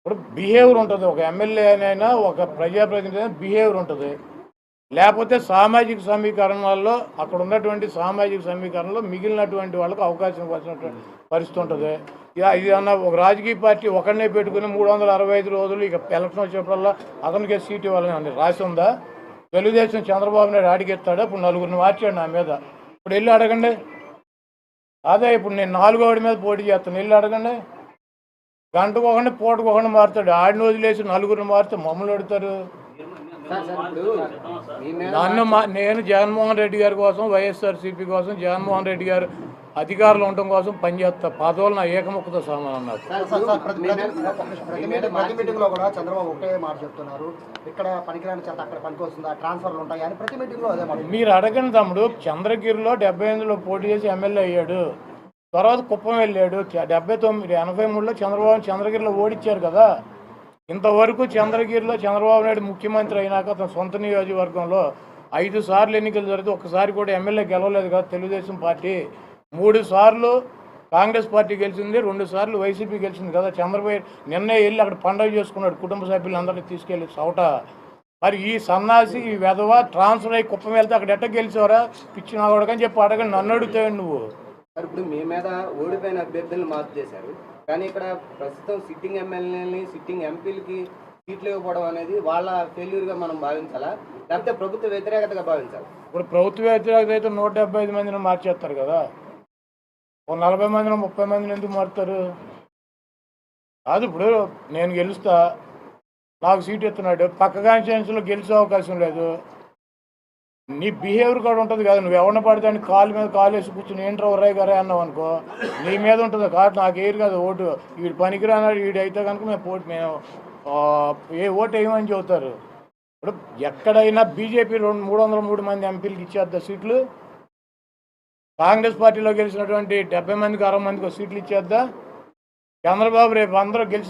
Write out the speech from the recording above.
ఇప్పుడు బిహేవియర్ ఉంటుంది. ఒక ఎమ్మెల్యేనైనా ఒక ప్రజాప్రతినిధి అయినా బిహేవియర్ ఉంటుంది. లేకపోతే సామాజిక సమీకరణాల్లో అక్కడ ఉన్నటువంటి సామాజిక సమీకరణలో మిగిలినటువంటి వాళ్ళకి అవకాశం ఇవ్వాల్సినటువంటి పరిస్థితి ఉంటుంది. ఇక ఇది అన్న ఒక రాజకీయ పార్టీ ఒకరినే పెట్టుకుని మూడు వందల అరవై ఐదు రోజులు ఇక ఎలక్షన్ వచ్చినప్పుడల్లా అతనికే సీట్ ఇవ్వాలని రాసి ఉందా? తెలుగుదేశం చంద్రబాబు నాయుడు అడిగెత్తాడు ఇప్పుడు నలుగురిని మార్చాడు నా మీద. ఇప్పుడు వెళ్ళి అడగండి. అదే ఇప్పుడు నేను నాలుగో మీద పోటీ చేస్తాను. వెళ్ళి అడగండి. గంటకు ఒకటి పూటకు ఒకటి మారుతాడు. ఆడిని వదిలేసి నలుగురిని మారితే మమ్మల్ని అడుగుతారు సార్ సార్ ఇప్పుడు మీ మీద నన్ను మా నేను జగన్మోహన్ రెడ్డి గారి కోసం వైఎస్ఆర్సీపీ కోసం జగన్మోహన్ రెడ్డి గారు అధికారులు ఉండటం కోసం పనిచేస్తా పదవులు నా ఏకముఖతో సమానం ప్రతి మీటింగ్లో కూడా చంద్రబాబు ఒకటే మాట చెప్తున్నారు. ఇక్కడ పనికిరాని చెత్త అక్కడ పనికి వస్తుందా? ట్రాన్స్ఫర్లు ఉంటాయి? అని ప్రతి మీటింగ్లో అదే మాట మీరు అడగండి తమ్ముడు. చంద్రగిరిలో డెబ్బై ఎనిమిదిలో పోటీ చేసి ఎమ్మెల్యే అయ్యాడు. తర్వాత కుప్పం వెళ్ళాడు. డెబ్బై తొమ్మిది ఎనభై మూడులో చంద్రబాబు చంద్రగిరిలో ఓడించారు కదా. ఇంతవరకు చంద్రగిరిలో చంద్రబాబు నాయుడు ముఖ్యమంత్రి అయినాక తన సొంత నియోజకవర్గంలో ఐదు సార్లు ఎన్నికలు జరిగితే ఒక్కసారి కూడా ఎమ్మెల్యే గెలవలేదు కదా తెలుగుదేశం పార్టీ. మూడు సార్లు కాంగ్రెస్ పార్టీ గెలిచింది రెండు సార్లు వైసీపీ గెలిచింది కదా. చంద్రబాబు నిన్నే వెళ్ళి అక్కడ పండగ చేసుకున్నాడు కుటుంబ సభ్యులందరినీ తీసుకెళ్ళి చౌట. మరి ఈ సన్నాసి ఈ వెధవ ట్రాన్స్ఫర్ అయ్యి కుప్పం వెళ్తే అక్కడ ఎట్ట గెలిచేవరా? పిచ్చి నా చెప్పి అడగండి. నన్ను అడుగుతావు నువ్వు? ఇప్పుడు మీ మీద ఓడిపోయిన అభ్యర్థులను మార్పు చేశారు కానీ ఇక్కడ ప్రస్తుతం సిట్టింగ్ ఎమ్మెల్యేలని సిట్టింగ్ ఎంపీలకి సీట్లు ఇవ్వకపోవడం అనేది వాళ్ళ ఫెయిల్యూర్గా మనం భావించాలా? లేకపోతే ప్రభుత్వ వ్యతిరేకతగా భావించాలి? ఇప్పుడు ప్రభుత్వ వ్యతిరేకత అయితే నూట డెబ్బై ఐదు మందిని మార్చేస్తారు కదా. ఒక నలభై మందిని ముప్పై మందిని ఎందుకు మారుతారు? కాదు ఇప్పుడు నేను గెలుస్తా. నాకు సీట్ ఎత్తున్నాడు. పక్క కాన్స్టిట్యున్సీలో గెలిచే అవకాశం లేదు. నీ బిహేవియర్ కూడా ఉంటుంది కదా. నువ్వు ఎవరిని పడితే అని కాలు మీద కాలు వేసి కూర్చుని ఏంట్రా ఉర్రాయి గారే అన్నావు అనుకో నీ మీద ఉంటుంది కాదు నాకు ఏరు కదా ఓటు. వీడు పనికిరానాడు వీడు అయితే కనుక మేము పోటీ మేము ఏ ఓటు వేయమని చెబుతారు. ఇప్పుడు ఎక్కడైనా బీజేపీ రెండు మూడు వందల మూడు మంది ఎంపీలకు ఇచ్చేద్దా సీట్లు? కాంగ్రెస్ పార్టీలో గెలిచినటువంటి డెబ్బై మందికి అరవై మందికి సీట్లు ఇచ్చేద్దా? చంద్రబాబు రేపు అందరూ గెలిచి